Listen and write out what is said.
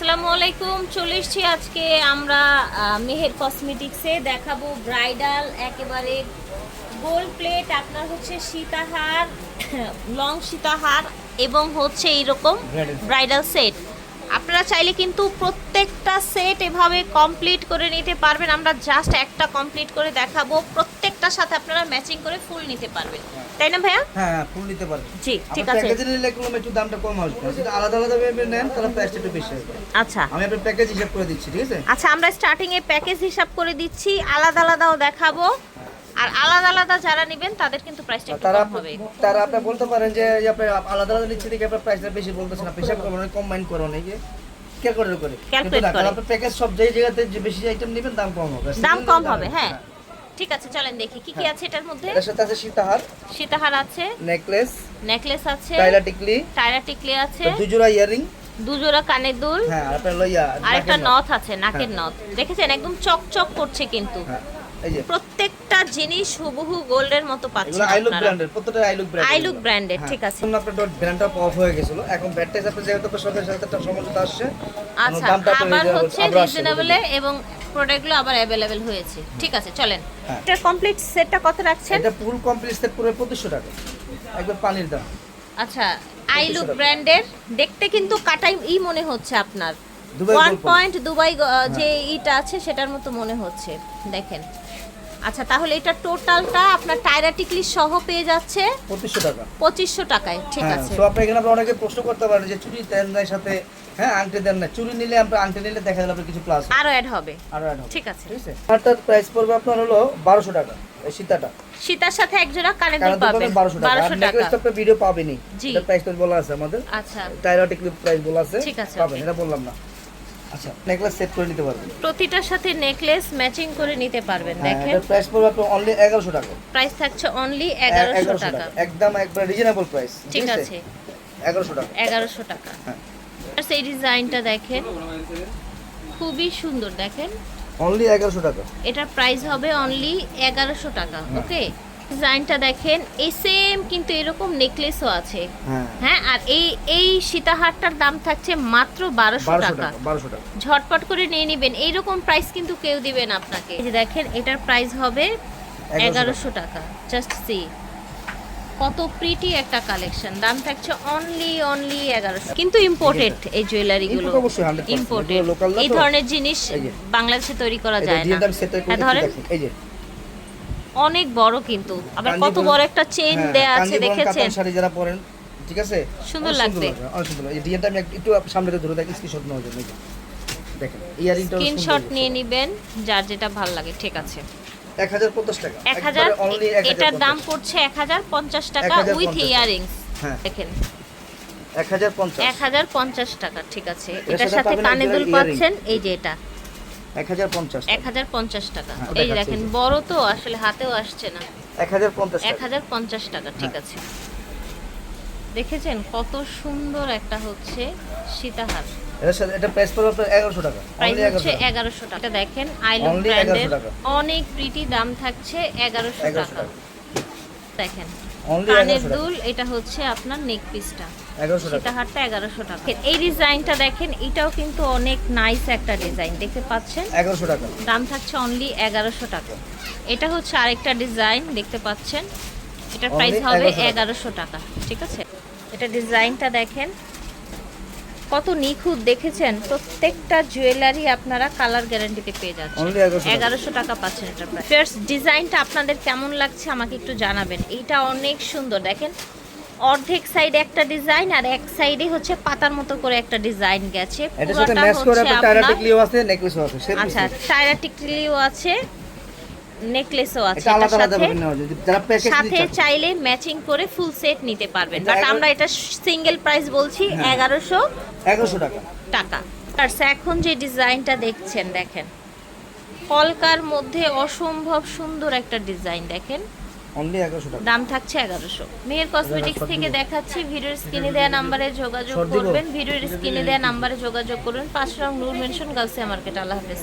আসসালামু আলাইকুম। চলে এসেছি আজকে আমরা মেহের কসমেটিক্সে। দেখাবো ব্রাইডাল একেবারে গোল্ড প্লেট। আপনার হচ্ছে সীতাহার লং সীতাহার এবং হচ্ছে এইরকম ব্রাইডাল সেট। আপনারা চাইলে কিন্তু প্রত্যেকটা সেট এভাবে কমপ্লিট করে নিতে পারবেন। আমরা জাস্ট একটা কমপ্লিট করে দেখাবো। প্রত্যেকটার সাথে আপনারা ম্যাচিং করে ফুল নিতে পারবেন। তাই না ভাইয়া? হ্যাঁ হ্যাঁ ফুল নিতে পারবে। জি ঠিক আছে। প্যাকেজে নিলে একটু একটু দামটা কম আসবে। যদি আলাদা আলাদা ভাবে নেন তাহলে প্রাইসটা একটু বেশি আসবে। আচ্ছা। আমি আপনার প্যাকেজ হিসাব করে দিচ্ছি ঠিক আছে? আচ্ছা আমরা স্টার্টিং এ প্যাকেজ হিসাব করে দিচ্ছি আলাদা আলাদাও দেখাবো। আর আলাদা আলাদা যারা নেবেন তাদের কিন্তু প্রাইসটা একটু কম হবে। তারা আপনি বলতে পারেন যে আপনি আলাদা আলাদা নিচ্ছে দেখে আপনার প্রাইসটা বেশি বলতেছেন আপনি হিসাব করবেন কম্বাইন করুন এই যে ক্যালকুলেটর করে। Calculate করে। আপনার প্যাকেজ সব জায়গায় জায়গাতে যে বেশি আইটেম নেবেন দাম কম হবে। দাম কম হবে হ্যাঁ। ঠিক আছে চলেন দেখি কি কি হ্যাঁ। আছে এটার মধ্যে? এটার সাথে আছে সীতাহার। সীতাহার আছে। নেকলেস। নেকলেস আছে। টাইলা টিকলি। টায়রা টিকলি আছে। দুই জোড়া ইয়ারিং দুজোড়া কানের দুল। হ্যাঁ আর আপনার লইয়া আর একটা নাকের নথ আছে নাকের হ্যাঁ। নথ। দেখেছেন? একদম চকচক করছে কিন্তু। হ্যাঁ এই যে। প্রত্যেকটা জিনিস হুবহু গোল্ডের মতো পাচ্ছেন আইলুক ব্র্যান্ডের প্রত্যেকটা আইলুক ব্র্যান্ড আইলুক ব্র্যান্ডের ঠিক আছে। এখন আপনার ডট ব্র্যান্ডটা অফ হয়ে গেছিল। এখন ব্যাটটা আপনার যেহেতু সরকারের সাথে একটা সমস্যা আসছে আচ্ছা আবার হচ্ছে রিজনেবলে এবং প্রোডাক্টগুলো আবার অ্যাভেলেবেল হয়েছে। ঠিক আছে চলেন। হ্যাঁ। এটা কমপ্লিট সেটটা কত রাখছেন? এটা ফুল কমপ্লিট সেট পুরো 2500 টাকা। একবার পানির দাম। আচ্ছা আই লুক ব্র্যান্ডের দেখতে কিন্তু কাটাই ই মনে হচ্ছে আপনার। ওয়ান পয়েন্ট দুবাই যে ইটা আছে সেটার মতো মনে হচ্ছে। দেখেন। আচ্ছা তাহলে এটা টোটালটা আপনার টায়রা টিকলি সহ পেয়ে যাচ্ছে 2500 টাকা। পঁচিশশো টাকায়। ঠিক হ্যাঁ আছে। তো আপনি এখানে আপনি অনেকে প্রশ্ন করতে পারেন যে চুরি নাই সাথে হ্যাঁ আংটি দেন না। চুরি নিলে আমরা আংটি নিলে দেখা গেল আপনার কিছু প্লাস আরও অ্যাড হবে। আরও অ্যাড হবে। ঠিক আছে। ঠিক আছে? প্রাইস পড়বে আপনার হলো 1200 টাকা এই সীতাটা। সীতার সাথে এক জোড়া কানের দুল কারণ পাবেন। পাবেন 1200 টাকা। আর নেকলেস তো ভিডিও পাবেনই। এটা প্রাইস তো বলা আছে আমাদের। আচ্ছা। প্রাইস বলা আছে। ঠিক আছে, পাবেন এটা বললাম না। আচ্ছা নেকলেস সেট করে নিতে পারবেন। প্রতিটার সাথে নেকলেস ম্যাচিং করে নিতে পারবেন হ্যাঁ দেখেন। এটার প্রাইস পড়বে আপনার অনলি 1100 টাকা। প্রাইস থাকছে অনলি এ- এগারোশো টাকা। একদম একবার রিজনেবল প্রাইস ঠিক আছে। এগারোশো টাকা। এগারোশো টাকা। হ্যাঁ। সেই ডিজাইনটা দেখেন। খুবই সুন্দর দেখেন। অনলি এগারোশো টাকা। এটার প্রাইস হবে অনলি এগারোশো টাকা ওকে ডিজাইনটা দেখেন এই সেম কিন্তু এরকম নেকলেসও আছে। হ্যাঁ। হ্যাঁ আর এই এই সীতাহারটার দাম থাকছে মাত্র বারোশো বারোশো টাকা। টাকা বারোশো টাকা। ঝটপট করে নিয়ে নেবেন। এইরকম প্রাইস কিন্তু কেউ দিবেন আপনাকে। এই দেখেন এটার প্রাইস হবে এগারোশো টাকা। জাস্ট সি কত প্রিটি একটা কালেকশন দাম থাকছে অনলি অনলি এগারোশো। কিন্তু ইম্পোর্টেড এই জুয়েলারিগুলো অবশ্যই 100% ইম্পোর্টেড এই ধরনের জিনিস বাংলাদেশে তৈরি করা যায় না। হ্যাঁ, ধরেন দেখেন। এই যে। অনেক বড় কিন্তু। আবার কত বড় একটা চেইন হ্যাঁ, দেয়া আছে দেখেছেন? শাড়ি যারা পরেন ঠিক আছে? সুন্দর লাগবে। অনেক সুন্দর এই ডিজাইনটা আমি একটু সামনে ধরে দেখি স্ক্রিনশট নেওয়ার জন্য। দেখেন ইয়ারিংটা স্ক্রিনশট নিয়ে নিবেন যার যেটা ভালো লাগে ঠিক আছে। 1050 টাকা এটার দাম পড়ছে এক হাজার পঞ্চাশ টাকা উইথ ইয়ারিংস হ্যাঁ দেখেন 1050 টাকা ঠিক আছে এটার সাথে সাথে কানে দুল পাচ্ছেন এই যে এটা 1050 এক হাজার পঞ্চাশ টাকা হ্যাঁ, এই দেখেন বড় তো আসলে হাতেও আসছে না 1050 এক টাকা হাজার পঞ্চাশ টাকা ঠিক হ্যাঁ। আছে দেখেছেন কত সুন্দর একটা হচ্ছে সীতাহার এর সাথে এটা প্রাইস পড়বে আপনার 1100 টাকা প্রাইস হচ্ছে 1100 এগারোশো টাকা দেখেন আইলুক Only 1100 ব্র্যান্ডের অনেক প্রিটি দাম থাকছে এগারোশো 1100 টাকা। দেখেন কানের দুল এটা হচ্ছে আপনার নেক পিসটা সীতাহারটা এগারোশো টাকা এই ডিজাইনটা দেখেন এটাও কিন্তু অনেক নাইস একটা ডিজাইন দেখতে পাচ্ছেন 1100 টাকা দাম থাকছে অনলি এগারোশো টাকা এটা হচ্ছে আরেকটা ডিজাইন দেখতে পাচ্ছেন Only প্রাইস হবে এগারোশো টাকা ঠিক আছে এটা ডিজাইনটা দেখেন কত নিখুঁত দেখেছেন প্রত্যেকটা জুয়েলারি আপনারা কালার গ্যারান্টিতে পেয়ে যাচ্ছেন। Only 1100 টাকা। এগারোশো টাকা পাচ্ছেন এটা ফার্স্ট ডিজাইনটা আপনাদের কেমন লাগছে আমাকে একটু জানাবেন। এইটা অনেক সুন্দর দেখেন। অর্ধেক সাইডে একটা ডিজাইন আর এক সাইডে হচ্ছে পাতার মতো করে একটা ডিজাইন গেছে। পুরোটা হচ্ছে আপনার টায়রা টিকলিও আছে নেকলেসও আছে আচ্ছা টায়রা টিকলিও আছে নেকলেসও আছে এটার সাথে চাইলে ম্যাচিং করে ফুল সেট নিতে পারবেন। বাট আমরা এটা সিঙ্গেল প্রাইস বলছি হ্যাঁ। এগারোশো টাকা। টাকা। আর এখন যে ডিজাইনটা দেখছেন দেখেন। কলকার মধ্যে অসম্ভব সুন্দর একটা ডিজাইন দেখেন। অনলি 1100 টাকা। দাম থাকছে এগারোশো। মেয়ের কসমেটিক্স থেকে দেখাচ্ছি ভিডিওর স্ক্রিনে দেওয়া নাম্বারে যোগাযোগ করবেন ভিডিওর স্ক্রিনে দেওয়া নাম্বারে যোগাযোগ করবেন পাঁচ রং নূর মেনশন গার্লসিয়া মার্কেট আল্লাহ হাফেজ।